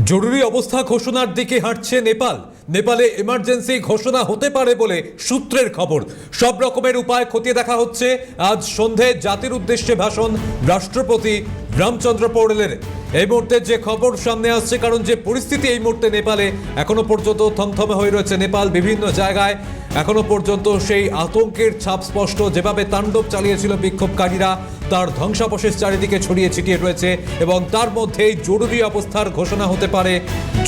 জরুরি অবস্থা ঘোষণার দিকে হাঁটছে নেপাল। নেপালে এমার্জেন্সি ঘোষণা হতে পারে বলে সূত্রের খবর। সব রকমের উপায় খতিয়ে দেখা হচ্ছে। আজ সন্ধে জাতির উদ্দেশ্যে ভাষণ রাষ্ট্রপতি রামচন্দ্র পৌড়েলের। এই মুহূর্তে যে খবর সামনে আসছে, কারণ যে পরিস্থিতি এই মুহূর্তে নেপালে এখনও পর্যন্ত থমথমে হয়ে রয়েছে। নেপাল বিভিন্ন জায়গায় এখনও পর্যন্ত সেই আতঙ্কের ছাপ স্পষ্ট। যেভাবে তাণ্ডব চালিয়েছিল বিক্ষোভকারীরা, তার ধ্বংসাবশেষ চারিদিকে ছড়িয়ে ছিটিয়ে রয়েছে এবং তার মধ্যেই জরুরি অবস্থার ঘোষণা হতে পারে।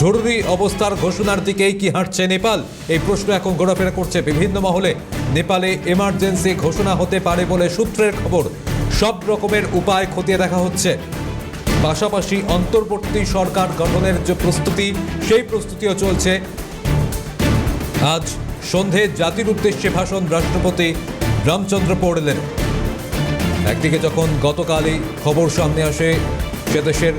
জরুরি অবস্থার ঘোষণার দিকেই কি হাঁটছে নেপাল? এই প্রশ্ন এখন ঘোরাফেরা করছে বিভিন্ন মহলে। নেপালে এমার্জেন্সি ঘোষণা হতে পারে বলে সূত্রের খবর। সব রকমের উপায় খতিয়ে দেখা হচ্ছে। পাশাপাশি অন্তর্বর্তী সরকার গঠনের যে প্রস্তুতি, সেই প্রস্তুতিও চলছে। আজ সন্ধে জাতির উদ্দেশ্যে ভাষণ রাষ্ট্রপতি রামচন্দ্র পড়লেন একদিকে যখন গতকালই খবর সামনে আসে, সে দেশের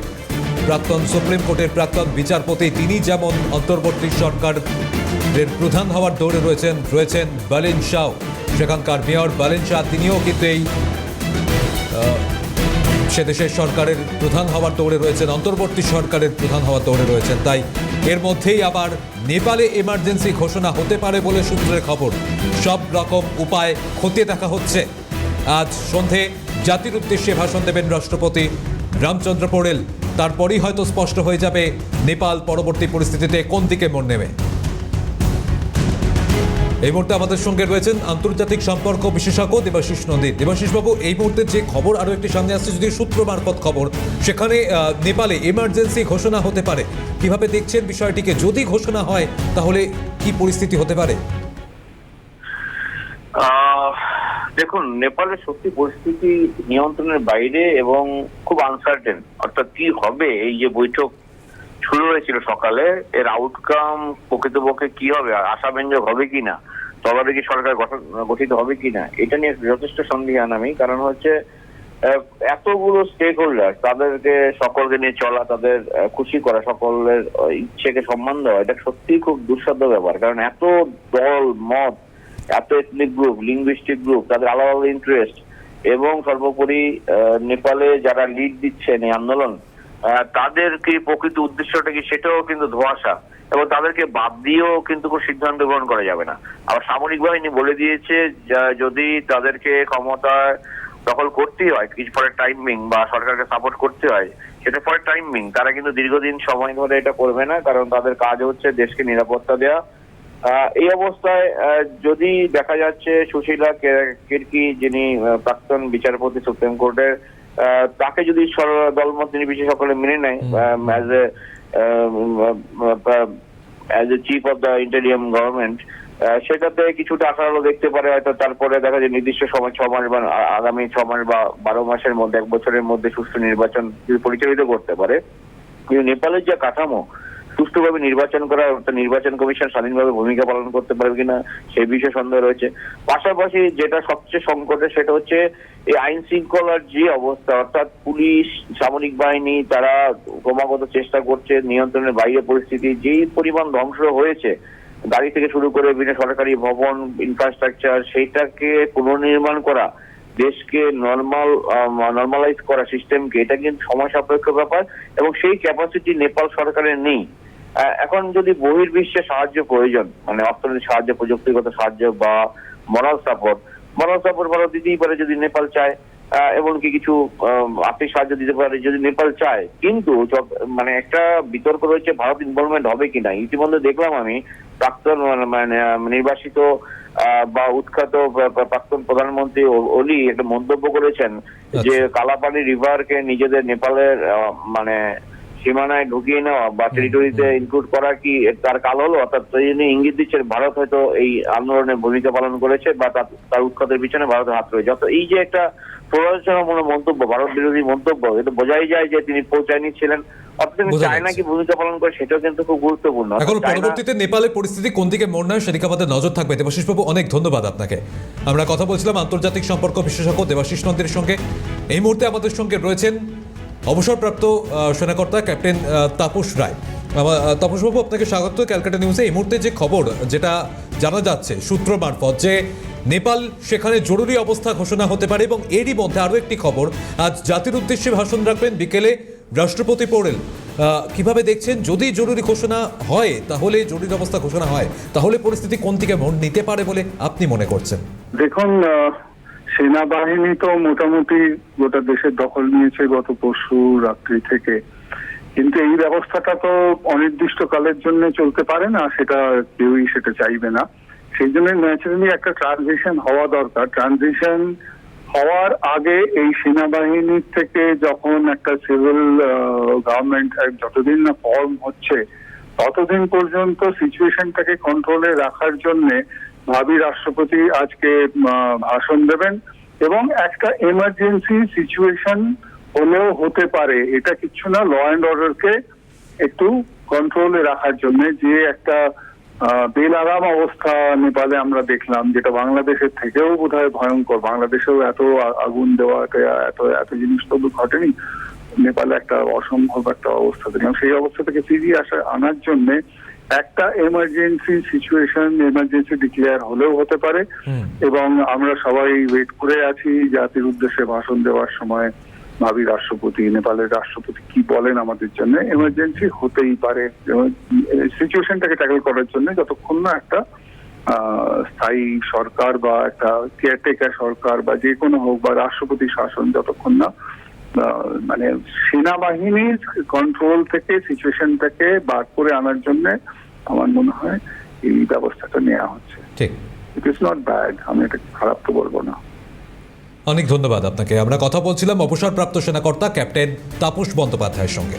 প্রাক্তন সুপ্রিম কোর্টের প্রাক্তন বিচারপতি, তিনি যেমন অন্তর্বর্তী সরকারের প্রধান হওয়ার দৌড়ে রয়েছেন রয়েছেন বালিন শাহ। সেখানকার মেয়র বালিন শাহ, তিনিও কিন্তু এই সে দেশের সরকারের প্রধান হওয়ার দৌড়ে রয়েছেন, অন্তর্বর্তী সরকারের প্রধান হওয়ার দৌড়ে রয়েছেন। তাই এর মধ্যেই আবার নেপালে এমার্জেন্সি ঘোষণা হতে পারে বলে সূত্রের খবর। সব রকম উপায় খতিয়ে দেখা হচ্ছে। আজ সন্ধে জাতির উদ্দেশ্যে ভাষণ দেবেন রাষ্ট্রপতি রামচন্দ্র পোড়েল। তারপরই হয়তো স্পষ্ট হয়ে যাবে নেপাল পরবর্তী পরিস্থিতিতে কোন দিকে মন নেবে। এই মুহূর্তে আমাদের সঙ্গে রয়েছেন আন্তর্জাতিক সম্পর্ক বিশেষজ্ঞ দেবাশিস নন্দী। দেবাশিস বাবু, এই মুহূর্তে যে খবর আরও একটি সামনে আসছে যদি সূত্র মারফত খবর, সেখানে নেপালে এমার্জেন্সি ঘোষণা হতে পারে। কীভাবে দেখছেন বিষয়টিকে? যদি ঘোষণা হয়, তাহলে কি পরিস্থিতি হতে পারে? দেখুন নেপালের সত্যি পরিস্থিতি নিয়ন্ত্রণের বাইরে এবং খুব আনসার্টেন অর্থাৎ কি হবে? এই যে বৈঠক শুরু হয়েছিল সকালে, এর আউটকাম প্রকৃতপক্ষে কি হবে? আশাব্যঞ্জক হবে কিনা? তদারকি সরকার গঠিত হবে কিনা, এটা নিয়ে যথেষ্ট সন্দিহান আমি কারণ হচ্ছে এতগুলো স্টেক হোল্ডার তাদেরকে সকলকে নিয়ে চলা, তাদের খুশি করা, সকলের ইচ্ছেকে সম্মান দেওয়া, এটা সত্যিই খুব দুঃসাধ্য ব্যাপার। কারণ এত দল, মত, এত এথনিক গ্রুপ লিঙ্গুইস্টিক গ্রুপ তাদের আলাদা আলাদা ইন্টারেস্ট এবং সর্বোপরি নেপালে যারা লিড দিচ্ছেন এই আন্দোলন তাদের কি প্রকৃত উদ্দেশ্যটা কি সেটাও কিন্তু ধোঁয়াশা। এবং তাদেরকে বাদ দিয়েও কিন্তু কোনো সিদ্ধান্ত গ্রহণ করা যাবে না। আবার সামরিক বাহিনী বলে দিয়েছে যদি তাদেরকে ক্ষমতায় দখল করতেই হয়, কিছু পরে টাইমিং বা সরকারকে সাপোর্ট করতে হয়, সেটা পরে টাইমিং তারা কিন্তু দীর্ঘদিন সময় ধরে এটা করবে না, কারণ তাদের কাজ হচ্ছে দেশকে নিরাপত্তা দেওয়া এই অবস্থায় যদি দেখা যাচ্ছে সুশীলা কির্কি যিনি প্রাক্তন বিচারপতি সুপ্রিম কোর্টের তাকে যদি দলমত নির্বিশেষে সকলে মেনে নেয় as a as a chief of the interim government সেটাতে কিছুটা আশা আলো দেখতে পারে হয়তো তারপরে দেখা যায় নির্দিষ্ট সময় ছ মাস বা আগামী ছ মাস বা বারো মাসের মধ্যে এক বছরের মধ্যে সুষ্ঠু নির্বাচন পরিচালিত করতে পারে। কিন্তু নেপালের যে কাঠামো সুষ্ঠুভাবে নির্বাচন করা অর্থাৎ নির্বাচন কমিশন স্বাধীনভাবে ভূমিকা পালন করতে পারবে কিনা সেই বিষয়ে সন্দেহ রয়েছে। পাশাপাশি যেটা সবচেয়ে সংকটে সেটা হচ্ছে এই আইন শৃঙ্খলার যে অবস্থা, অর্থাৎ পুলিশ, সামরিক বাহিনী, তারা ক্রমাগত চেষ্টা করছে নিয়ন্ত্রণের বাইরে পরিস্থিতি, যেই পরিমাণ ধ্বংস হয়েছে, গাড়ি থেকে শুরু করে বিভিন্ন সরকারি ভবন ইনফ্রাস্ট্রাকচার সেইটাকে পুনর্নির্মাণ করা, দেশকে নর্মাল নর্মালাইজ করা সিস্টেমকে এটা কিন্তু সময় সাপেক্ষ ব্যাপার এবং সেই ক্যাপাসিটি নেপাল সরকারের নেই। এখন যদি বহির্বিশ্বে সাহায্য প্রয়োজন মানে অর্থনৈতিক সাহায্য প্রযুক্তিগত সাহায্য বা moral support moral support Bharat দিতেই পারে যদি নেপাল চায় এমনকি কিছু আর্থিক সাহায্য দিতে পারে যদি নেপাল চায়। কিন্তু মানে একটা বিতর্ক রয়েছে ভারত ইনভলভমেন্ট হবে কিনা ইতিমধ্যে দেখলাম আমি প্রাক্তন মানে- আহ, নির্বাসিত বা উৎখাত প্রা- প্রা- প্রাক্তন প্রধানমন্ত্রী ওলি একটা মন্তব্য করেছেন যে কালাপানি রিভারকে নিজেদের নেপালের মানে সীমানায় ঢুকিয়ে নেওয়া বা টেরিটরিতে ইনক্লুড করা কি তার কাল হলো? অর্থাৎ তিনি ইঙ্গিত দিচ্ছেন ভারত হয়তো এই আন্দোলনে ভূমিকা পালন করেছে বা তার- তার উৎখাতের পিছনে ভারতের হাত রয়েছে। অর্থাৎ এই যে একটা প্ররোচনামূলক মন্তব্য ভারত বিরোধী মন্তব্য এটা বোঝাই যায় যে তিনি পৌঁছায়নি ছিলেন। অর্থাৎ তিনি চায়না কি ভূমিকা পালন করে সেটাও কিন্তু খুব গুরুত্বপূর্ণ। এখন পরবর্তীতে নেপালের পরিস্থিতি কোন দিকে মোড় নেয় সেদিকে আমাদের নজর থাকবে। দেবাশিস বাবু অনেক ধন্যবাদ আপনাকে। আমরা কথা বলছিলাম আন্তর্জাতিক সম্পর্ক বিশেষজ্ঞ দেবাশিস নন্দের সঙ্গে। এই মুহূর্তে আমাদের সঙ্গে রয়েছেন অবসরপ্রাপ্ত সেনাকর্তা ক্যাপ্টেন তাপস রায়। তাপসবাবু আপনাকে স্বাগত। ক্যালকাটা নিউজে এই মুহূর্তে যে খবর যেটা জানা যাচ্ছে সূত্র মারফত যে নেপাল সেখানে জরুরি অবস্থা ঘোষণা হতে পারে এবং এরই মধ্যে আরও একটি খবর আজ জাতির উদ্দেশ্যে ভাষণ রাখবেন বিকেলে রাষ্ট্রপতি আহ, কীভাবে দেখছেন? যদি জরুরি ঘোষণা হয় তাহলে জরুরি অবস্থা ঘোষণা হয় তাহলে পরিস্থিতি কোন দিকে মোড় নিতে পারে বলে আপনি মনে করছেন? দেখুন সেনাবাহিনী তো মোটামুটি গোটা দেশের দখল নিয়েছে গত পরশু রাত্রি থেকে। কিন্তু এই ব্যবস্থাটা তো অনির্দিষ্টকালের জন্য চলতে পারে না, সেটা কেউই সেটা চাইবে না। সেই জন্য ন্যাচারালি একটা ট্রানজিশন হওয়া দরকার। ট্রানজিশন হওয়ার আগে এই সেনাবাহিনীর থেকে যখন একটা সিভিল গভর্নমেন্ট যতদিন না ফর্ম হচ্ছে, ততদিন পর্যন্ত সিচুয়েশনটাকে কন্ট্রোলে রাখার জন্য ভাবি রাষ্ট্রপতি আজকে ভাষণ দেবেন এবং একটা এমার্জেন্সি সিচুয়েশন হলেও হতে পারে। এটা কিছু না ল অ্যান্ড অর্ডারকে একটু কন্ট্রোলে রাখার জন্য যে একটা বেলারাম অবস্থা নেপালে আমরা দেখলাম, যেটা বাংলাদেশের থেকেও বোধহয় ভয়ঙ্কর। বাংলাদেশেও এত আগুন দেওয়া, এত এত জিনিস তো ঘটেনি। নেপালে একটা অসম্ভব একটা অবস্থা দেখলাম। সেই অবস্থা থেকে ফিরিয়ে আসা, আনার জন্য একটা এমার্জেন্সি সিচুয়েশন এমার্জেন্সি ডিক্লেয়ার হলেও হতে পারে। এবং আমরা সবাই ওয়েট করে আছি জাতির উদ্দেশ্যে ভাষণ দেওয়ার সময়। ভাবি রাষ্ট্রপতি নেপালের রাষ্ট্রপতি কি বলেন আমাদের জন্য? এমার্জেন্সি হতেই পারে। সিচুয়েশনটাকে ট্যাকেল করার জন্য যতক্ষণ না একটা আহ, স্থায়ী সরকার বা একটা কেয়ারটেকার সরকার বা যে কোনো হোক বা রাষ্ট্রপতি শাসন যতক্ষণ না মানে সেনাবাহিনীর কন্ট্রোল থেকে সিচুয়েশনটাকে বার করে আনার জন্য আমার মনে হয় এই ব্যবস্থাটা নেওয়া হচ্ছে। ঠিক। ইট ইজ নট ব্যাড আমি এটা খারাপ তো বলব না। অনেক ধন্যবাদ আপনাকে। আমরা কথা বলছিলাম অবসরপ্রাপ্ত সেনাকর্তা ক্যাপ্টেন তাপস বন্দ্যোপাধ্যায়ের সঙ্গে।